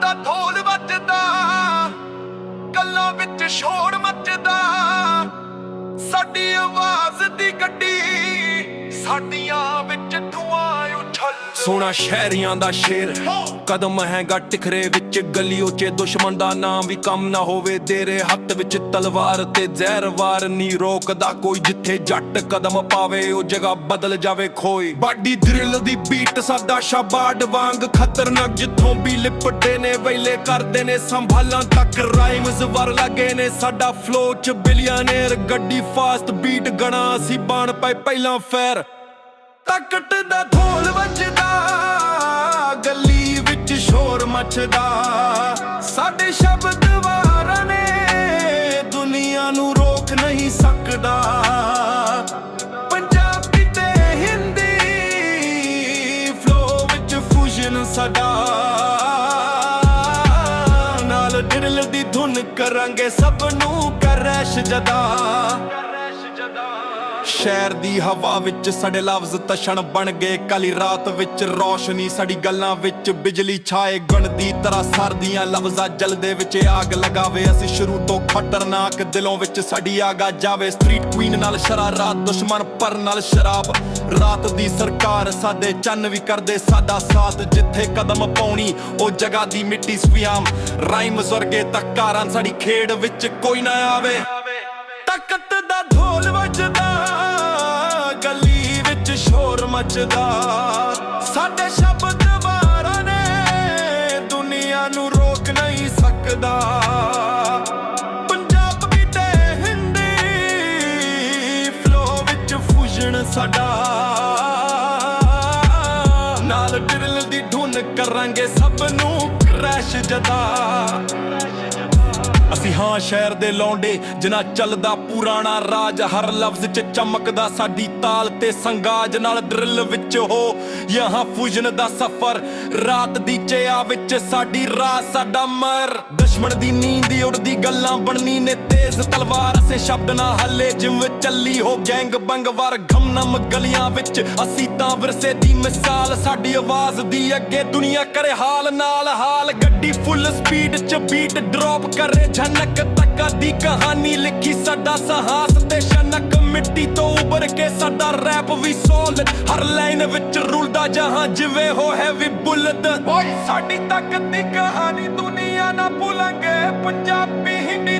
ਦਾ ਢੋਲ ਵੱਜਦਾ ਗੱਲਾਂ ਵਿੱਚ ਸ਼ੋਰ ਮੱਚਦਾ। ਸਾਡੀ ਆਵਾਜ਼ ਦੀ ਗੱਡੀ ਸਾਡੀਆਂ ਵਿੱਚ ਸੋਨਾ ਸ਼ਹਿਰੀਆਂ ਦਾ ਸ਼ੇਰ। ਕਦਮ ਹੈਗਾ ਟਿਖਰੇ ਵਿੱਚ ਗਲੀਓ 'ਚ ਦੁਸ਼ਮਣ ਦਾ ਨਾਮ ਵੀ ਕੰਮ ਨਾ ਹੋਵੇ। ਤੇਰੇ ਹੱਥ ਵਿੱਚ ਤਲਵਾਰ ਤੇ ਜ਼ਹਿਰ ਨਹੀਂ ਰੋਕਦਾ ਕੋਈ, ਜਿੱਥੇ ਜੱਟ ਕਦਮ ਪਾਵੇ, ਉਹ ਜਗ੍ਹਾ ਬਦਲ ਜਾਵੇ ਖੋਈ ਬਾਡੀ ਡਰਿਲ ਦੀ ਬੀਟ ਸਾਡਾ ਸ਼ਾਬਾਡ ਵਾਂਗ ਖਤਰਨਾਕ, ਜਿੱਥੋਂ ਵੀ ਲਿਪਟਦੇ ਨੇ, ਵੇਲੇ ਕਰਦੇ ਨੇ, ਸੰਭਾਲਾਂ ਤੱਕ ਰਾਈਮਸ ਵਰ ਲੱਗੇ ਨੇ। ਸਾਡਾ ਫਲੋ ਚ ਬਿਲੀਅਨਰ ਗੱਡੀ ਫਾਸਟ ਬੀਟ ਗਣਾ ਅਸੀਂ ਬਣ ਪਏ ਪਹਿਲਾਂ ਫੇਰ। ਤਕਟ ਦਾ ਢੋਲ ਵੱਜਦਾ, ਗਲੀ ਵਿੱਚ ਸ਼ੋਰ ਮੱਚਦਾ। ਸਾਡੇ ਸ਼ਬਦ ਵਾਰਾਂ ਨੇ ਦੁਨੀਆ ਨੂੰ ਰੋਕ ਨਹੀਂ ਸਕਦਾ। ਪੰਜਾਬੀ ਤੇ ਹਿੰਦੀ ਫਲੋ ਵਿੱਚ ਫਿਊਜ਼ਨ ਸਦਾ। ਨਾਲ ਡਰਿਲ ਦੀ ਧੁਨ ਕਰਾਂਗੇ ਸਭ ਨੂੰ ਕਰੈਸ਼ ਜਦਾ। ਸ਼ਹਿਰ ਦੀ ਹਵਾ ਵਿੱਚ ਸਾਡੇ ਲਫ਼ਜ਼ ਤਸ਼ਣ ਬਣ ਗਏ। ਕਾਲੀ ਰਾਤ ਵਿੱਚ ਰੋਸ਼ਨੀ ਸਾਡੀ ਗੱਲਾਂ ਵਿੱਚ ਬਿਜਲੀ ਛਾਏ। ਗਣ ਦੀ ਤਰ੍ਹਾਂ ਸਰਦੀਆਂ ਲਫ਼ਜ਼ਾਂ ਜਲਦੇ ਵਿੱਚ ਆਗ ਲਗਾਵੇ। ਅਸੀਂ ਸ਼ੁਰੂ ਤੋਂ ਖਤਰਨਾਕ ਦਿਲੋਂ ਵਿੱਚ ਸਾਡੀ ਆਗਾ ਜਾਵੇ। ਸਟਰੀਟ ਕੁਈਨ ਨਾਲ ਸ਼ਰਾਰਤ ਦੁਸ਼ਮਣ ਪਰ ਨਾਲ ਸ਼ਰਾਬ। ਰਾਤ ਦੀ ਸਰਕਾਰ ਸਾਡੇ ਚੰਨ ਵੀ ਕਰਦੇ, ਸਾਡਾ ਸਾਥ ਜਿੱਥੇ ਕਦਮ ਪਾਉਣੀ, ਉਹ ਜਗ੍ਹਾ ਦੀ ਮਿੱਟੀ ਸੁਆਮ। ਰਾਈਮ ਜ਼ਰਗੇ ਤੱਕਾਰਾਂ ਸਾਡੀ ਖੇਡ ਵਿੱਚ ਕੋਈ ਨਾ ਆਵੇ। ਵਿੱਚ ਸ਼ੋਰ ਮੱਚਦਾ। ਸਾਡੇ ਸ਼ਬਦ ਵਾਰਾਂ ਨੇ ਦੁਨੀਆ ਨੂੰ ਰੋਕ ਨਹੀਂ ਸਕਦਾ। ਪੰਜਾਬੀ ਤੇ ਹਿੰਦੀ ਫਲੋ ਵਿੱਚ ਫੂਜਣ ਸਾਡਾ। ਨਾਲ ਡਰਿਲ ਦੀ ਧੁਨ ਕਰਾਂਗੇ ਸਭ ਨੂੰ ਕ੍ਰੈਸ਼ ਜਦਾ। ਅਸੀਂ ਹਾਂ ਸ਼ਹਿਰ ਦੇ ਲੌਂਡੇ, ਜਿਨ੍ਹਾਂ ਚੱਲਦਾ ਪੁਰਾਣਾ ਰਾਜ। ਹਰ ਲਫ਼ਜ਼ 'ਚ ਚਮਕਦਾ ਸਾਡੀ ਤਾਲ ਤੇ ਸੰਗਾਜ ਨਾਲ ਡਰਿਲ ਵਿੱਚ ਹੋ। ਯਹਾਂ ਫੂਜਨ ਦਾ ਸਫ਼ਰ, ਰਾਤ ਦੀ ਚਿਆ ਵਿੱਚ ਸਾਡੀ ਰਾਤ ਸਾਡਾ ਮਰ। ਦੁਸ਼ਮਣ ਦੀ ਨੀਂਦ ਉੜਦੀ ਗੱਲਾਂ ਬਣਨੀ ਨੇ ਤੇਜ਼। ਤਲਵਾਰ ਅਸੇ ਸ਼ਬਦ ਨਾ ਹੱਲੇ, ਜਿਵੇਂ ਚੱਲੀ ਹੋ ਗੈਂਗ ਬੰਗ ਵਾਰ, ਗਮਨਮ ਗਲੀਆਂ ਵਿੱਚ। ਅਸੀਂ ਤਾਂ ਵਿਰਸੇ ਦੀ ਮਿਸਾਲ, ਸਾਡੀ ਆਵਾਜ਼ ਦੀ ਅੱਗੇ ਦੁਨੀਆ ਕਰੇ ਹਾਲ ਨਾਲ ਹਾਲ। ਗੱਡੀ ਫੁੱਲ ਸਪੀਡ 'ਚ ਬੀਟ ਡ੍ਰੌਪ ਕਰੇ ਝਨਕ ਤੱਕਾ ਦੀ ਕਹਾਣੀ ਲਿਖੀ ਸਾਡਾ ਸਾਹਸ ਤੇ ਸ਼ਨਕ। ਮਿੱਟੀ ਤੋਂ ਉੱਭਰ ਕੇ ਸਾਡਾ ਰੈਪ ਵੀ ਸੋਲਿਡ ਹਰ ਲਾਈਨ ਵਿੱਚ ਰੁਲਦਾ ਜਹਾਂ, ਜਿਵੇਂ ਹੋ ਹੈਵੀ ਬੁਲਟ ਓਏ ਸਾਡੀ ਤਾਕਤ ਦੀ ਕਹਾਣੀ ਦੁਨੀਆ ਨਾ ਭੁਲਾਂਗੇ ਪੰਜਾਬੀ